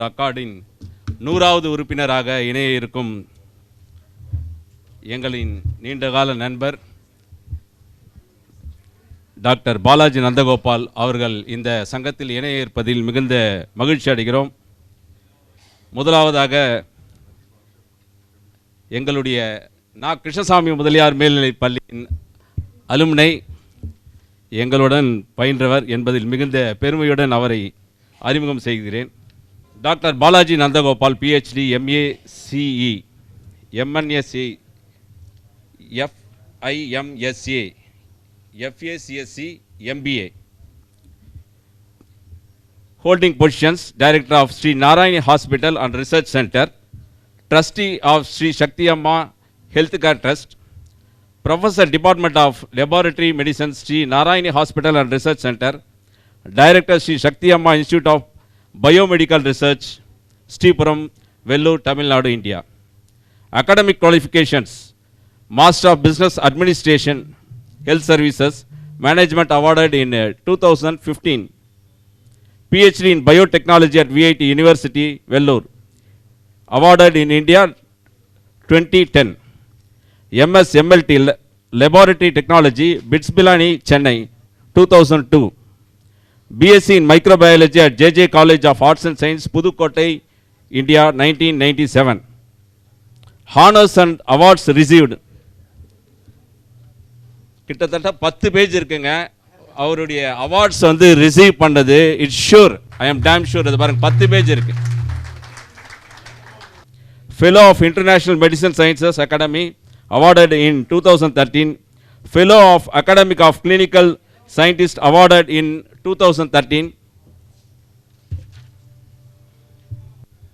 தக்காடின் நூறாவது உறுப்பினராக இணைய இருக்கும் எங்களின் நீண்டகால நண்பர் டாக்டர் பாலாஜி நந்தகோபால் அவர்கள் இந்த சங்கத்தில் இணைய இருப்பதில் மிகுந்த மகிழ்ச்சி அடைகிறோம். முதலாவதாக எங்களுடைய நா. கிருஷ்ணசாமி முதலியார் மேல்நிலைப் பள்ளியின் அலுமினை எங்களுடன் பயின்றவர் என்பதில் மிகுந்த பெருமையுடன் அவரை அறிமுகம் செய்கிறேன். Doctor Balaji Nandagopal PhD MACE MNSc FIMSA FACSc MBA holding positions, Director of Sri Narayani Hospital and Research Center, Trustee of Sri Shaktiyamma Healthcare Trust, Professor Department of Laboratory Medicine, Sri Narayani Hospital and Research Center, Director Sri Shaktiyamma Institute of Biomedical Research, Stipuram, Vellore, Tamil Nadu, India. Academic qualifications Master of Business Administration, Health Services, Management awarded in uh, 2015. PhD in Biotechnology at VIT University, Vellore. Awarded in India 2010. MS MLT Laboratory Technology, Bitsbilani, Chennai, 2002. BSc in microbiology at JJ college of arts and science Pudukkottai India nineteen ninety seven honours and awards received கிட்டத்தட்ட பத்து page இருக்குங்க. அவருடைய awards வந்து receive பண்ணது. It's sure I am damn sure அது பாருங்க பத்து page இருக்கு. Fellow of international medicine sciences academy awarded in two thousand thirteen fellow of academic of clinical scientist awarded in 2013,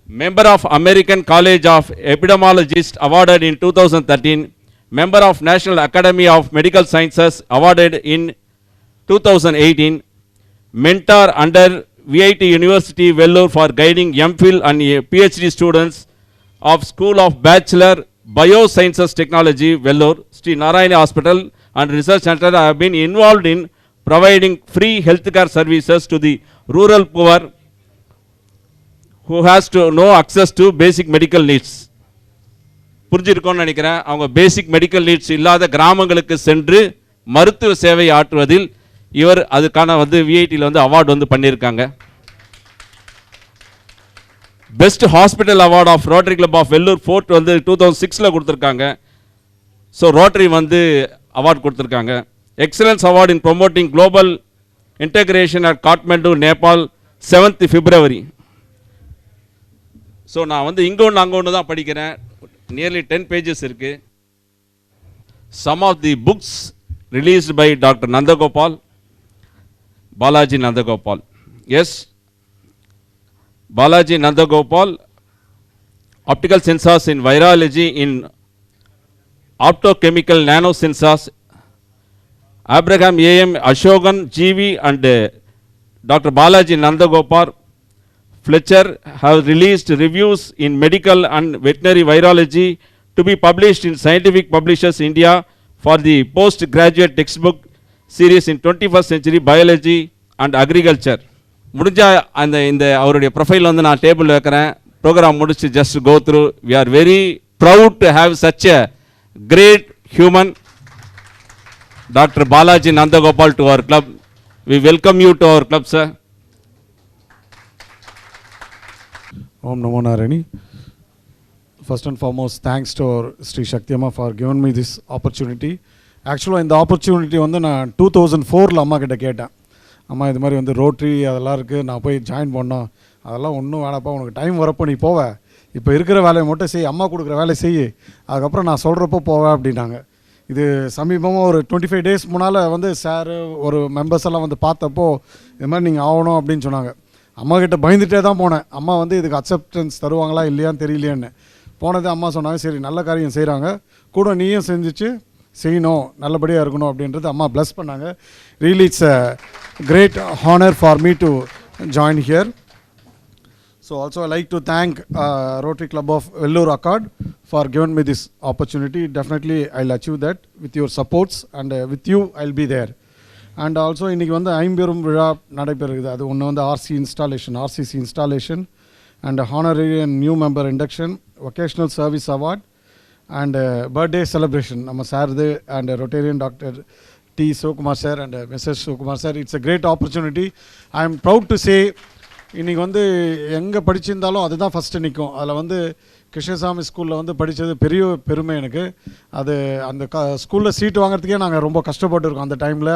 member of American College of Epidemiologists awarded in 2013, member of National Academy of Medical Sciences awarded in 2018, mentor under VIT University Vellore for guiding MPhil and PhD students of School of Bachelor Biosciences Technology Vellore, Sri Narayana Hospital and Research Center I have been involved in providing free healthcare services to the rural poor who has to no access to basic medical needs. புரிஞ்சிருக்கோன்னு நினைக்கிறேன். அவங்க basic medical needs இல்லாத கிராமங்களுக்கு சென்று மருத்துவ சேவை ஆற்றுவதில் இவர் அதுக்கான வந்து விஐடியில் வந்து அவார்டு வந்து பண்ணியிருக்காங்க. Best hospital award of Rotary club of Vellore fort வந்து டூ தௌசண்ட் சிக்ஸில் கொடுத்துருக்காங்க. ஸோ ரோட்டரி வந்து அவார்ட் கொடுத்துருக்காங்க. Excellence award in promoting global integration at Kathmandu Nepal seventh February so நான் வந்து இங்கே ஒன்று அங்கே ஒன்று தான் படிக்கிறேன். நியர்லி டென் பேஜஸ் இருக்கு. Some of the books released by doctor Nandagopal Balaji Nandagopal S Balaji Nandagopal optical optical in virology in optochemical optochemical nanosensors abraham am ashogan gv and uh, dr balaji nandagopal Fletcher have released reviews in medical and veterinary virology to be published in Scientific Publishers India for the postgraduate textbook series in 21st century biology and agriculture. முடிஞ்சா அந்த இந்த அவருடைய profile வந்து நான் table வைக்கிறேன் programme முடிச்சு just go through we are very proud to have such a great human doctor Balaji Nandagopal to our club. We welcome you to our club sir Om Namo Narayani. First and foremost, thanks to our Sri Shakti for for giving me this opportunity. ஆக்சுவலாக இந்த opportunity வந்து நான் two thousand ஃபோரில் அம்மா கிட்ட கேட்டேன். அம்மா இது மாதிரி வந்து ரோட்ரி அதெல்லாம் இருக்குது நான் போய் ஜாயின் பண்ணோம். அதெல்லாம் ஒன்றும் வேணாப்பா உனக்கு டைம் வரப்போ நீ போவ. இப்போ இருக்கிற வேலையை மட்டும் செய் அம்மா கொடுக்குற வேலையை செய். அதுக்கப்புறம் நான் சொல்கிறப்போ போவேன் அப்படின்னாங்க. இது சமீபமாக ஒரு டுவெண்ட்டி ஃபைவ் டேஸ் முன்னால் வந்து சார் ஒரு மெம்பர்ஸ் எல்லாம் வந்து பார்த்தப்போ இது மாதிரி நீங்கள் ஆகணும் அப்படின்னு சொன்னாங்க. அம்மா கிட்ட பயந்துட்டே தான் போனேன். அம்மா வந்து இதுக்கு அக்செப்டன்ஸ் தருவாங்களா இல்லையான்னு தெரியலையான்னு. போனது அம்மா சொன்னாங்க சரி நல்ல காரியம் செய்கிறாங்க கூட நீயும் செஞ்சுச்சு செய்யணும். நல்லபடியாக இருக்கணும் அப்படின்றது அம்மா ப்ளஸ் பண்ணாங்க. Really it's a great honour for me to join here so also like to thank thank uh, of Club of for giving me this opportunity. Definitely, I'll achieve that with your supports and uh, with you, I'll be there. And also இன்றைக்கி வந்து ஐம்பெரும் விழா நடைபெறுகிறது அது ஒன்று வந்து RC installation RCC installation and honorary and new member induction vocational service award and birthday celebration நம்ம சார்து and Rotarian doctor T Sivakumar sir and missus Sivakumar sir it's a great opportunity I am proud to say இன்றைக்கி வந்து எங்கே படிச்சிருந்தாலும் அதுதான் first நிற்கும் அதில் வந்து கிருஷ்ணசாமி ஸ்கூலில் வந்து படித்தது பெரிய பெருமை எனக்கு. அது அந்த க ஸ்கூலில் சீட் வாங்குறதுக்கே நாங்கள் ரொம்ப கஷ்டப்பட்டுருக்கோம் அந்த டைமில்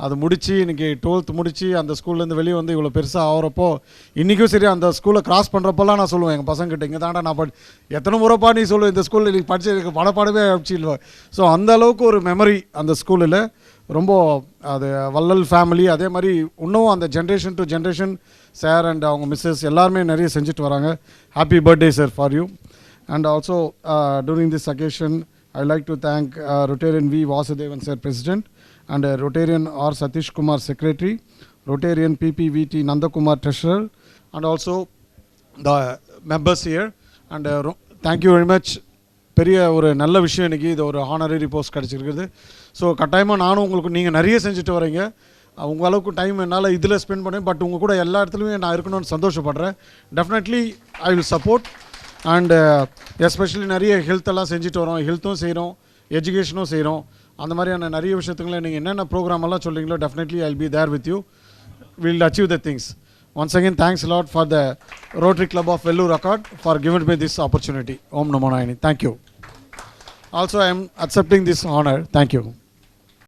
அது முடித்து இன்றைக்கி டுவெல்த் முடித்து அந்த ஸ்கூல்லேருந்து வெளியே வந்து இவ்வளோ பெருசாக ஆகிறப்போ இன்றைக்கும் சரி அந்த ஸ்கூலை கிராஸ் பண்ணுறப்பெல்லாம் நான் சொல்லுவேன் எங்கள் பசங்கிட்ட இங்கே தாண்டா நான் படி எத்தனை முறைப்பா நீ சொல்லு இந்த ஸ்கூலில் இன்றைக்கி படித்து எனக்கு படப்பாடவே அடிச்சிடுவேன் ஸோ அந்த அளவுக்கு ஒரு மெமரி அந்த ஸ்கூலில் ரொம்ப அது வள்ளல் ஃபேமிலி அதே மாதிரி இன்னும் அந்த generation to generation sir and அவங்க மிஸ்ஸஸ் எல்லாருமே நிறைய செஞ்சுட்டு வராங்க. Happy birthday sir for you and also during this occasion I like to thank Rotarian V Vasudevan sir president and uh, Rotarian R. Satish Kumar Secretary, Nandakumar treasurer and also the members year and thank you very much பெரிய ஒரு நல்ல விஷயம் இன்றைக்கி இது ஒரு honorary post கிடச்சிருக்குது. So கட்டாயமாக நானும் உங்களுக்கு நீங்கள் நிறைய செஞ்சுட்டு வரீங்க. உங்கள் அளவுக்கு டைம் என்னால் இதில் ஸ்பெண்ட் பண்ணேன். பட் உங்கள் கூட எல்லா இடத்துலையுமே நான் இருக்கணும்னு சந்தோஷப்படுறேன். Definitely I will support and especially நிறைய ஹெல்த்தெல்லாம் செஞ்சுட்டு வரோம். ஹெல்த்தும் செய்கிறோம் எஜுகேஷனும் செய்கிறோம் அந்த மாதிரியான நிறைய விஷயத்துங்களை நீங்கள் என்னென்ன ப்ரோக்ராம் எல்லாம் சொல்கிறீங்களோ definitely I be there with you will achieve the things once again thanks lot for the Rotary club of Vellore accord for given by this opportunity ஓம் நமோ நாயனி thank you Also, I am accepting this honor. Thank you.